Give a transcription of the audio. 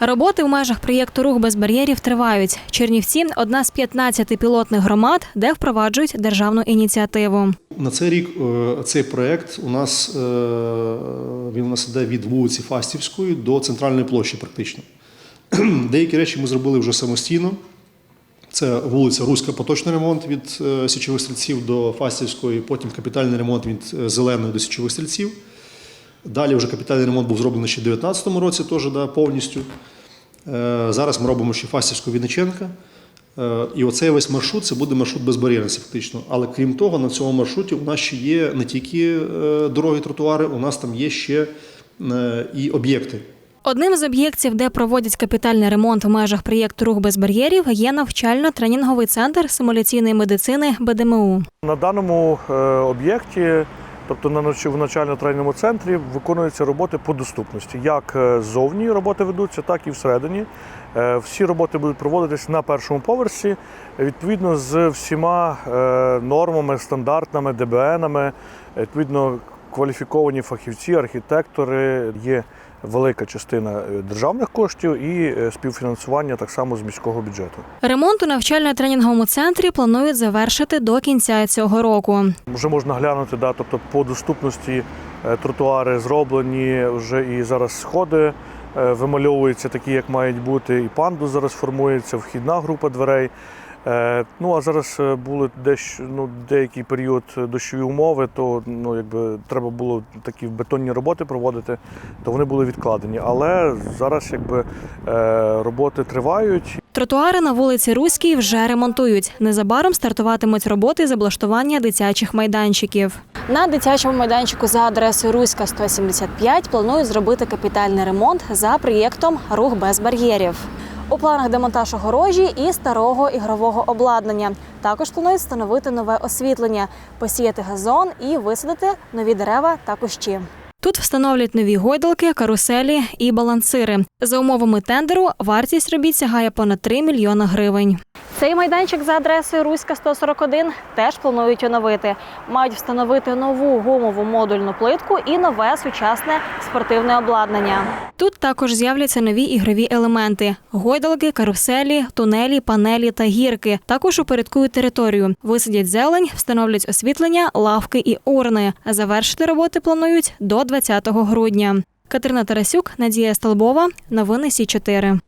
Роботи в межах проєкту Рух без бар'єрів тривають. Чернівці одна з 15 пілотних громад, де впроваджують державну ініціативу. На цей рік е, цей проект у нас е, він у нас іде від вулиці Фастівської до центральної площі, практично. Деякі речі ми зробили вже самостійно. Це вулиця Руська поточний ремонт від е, січових стрільців до Фастівської, потім капітальний ремонт від зеленої до січових стрільців. Далі вже капітальний ремонт був зроблений ще в 2019 році, теж да, повністю. Е, Зараз ми робимо ще Фастівську Вінниченка. Е, І оцей весь маршрут це буде маршрут безбар'єрності, фактично. Але крім того, на цьому маршруті у нас ще є не тільки е, дороги, тротуари, у нас там є ще і об'єкти. Одним з об'єктів, де проводять капітальний ремонт в межах проєкту Рух без бар'єрів, є навчально-тренінговий центр симуляційної медицини БДМУ. На даному об'єкті, тобто на в навчально-тренінговому центрі, виконуються роботи по доступності. Як е, ззовні роботи ведуться, так і всередині. Е, Всі роботи будуть проводитись на першому поверсі, відповідно з всіма е, нормами, стандартами, ДБНами. Відповідно, кваліфіковані фахівці, архітектори. Є велика частина е, державних коштів і е, співфінансування так само з міського бюджету. Ремонт у навчально-тренінговому центрі планують завершити до кінця цього року. Вже можна глянути, да, тобто по доступності е, тротуари зроблені, вже і зараз сходи вимальовуються такі, як мають бути, і панду зараз формується, вхідна група дверей. Е, Ну а зараз е, були дещо ну, деякий період дощові умови, то ну якби треба було такі бетонні роботи проводити, то вони були відкладені. Але зараз якби е, роботи тривають. Тротуари на вулиці Руській вже ремонтують. Незабаром стартуватимуть роботи з облаштування дитячих майданчиків. На дитячому майданчику за адресою Руська 175 планують зробити капітальний ремонт за проєктом Рух без бар'єрів. У планах демонтаж огорожі і старого ігрового обладнання. Також планують встановити нове освітлення, посіяти газон і висадити нові дерева та кущі. Тут встановлять нові гойдалки, каруселі і балансири. За умовами тендеру вартість робіт сягає понад 3 мільйони гривень. Цей майданчик за адресою Руська 141 теж планують оновити. Мають встановити нову гумову модульну плитку і нове сучасне спортивне обладнання. Тут також з'являться нові ігрові елементи: гойдалки, каруселі, тунелі, панелі та гірки. Також упорядкують територію. Висадять зелень, встановлять освітлення, лавки і урни. Завершити роботи планують до 20 грудня. Катерина Тарасюк, Надія Столбова. Новини Сі 4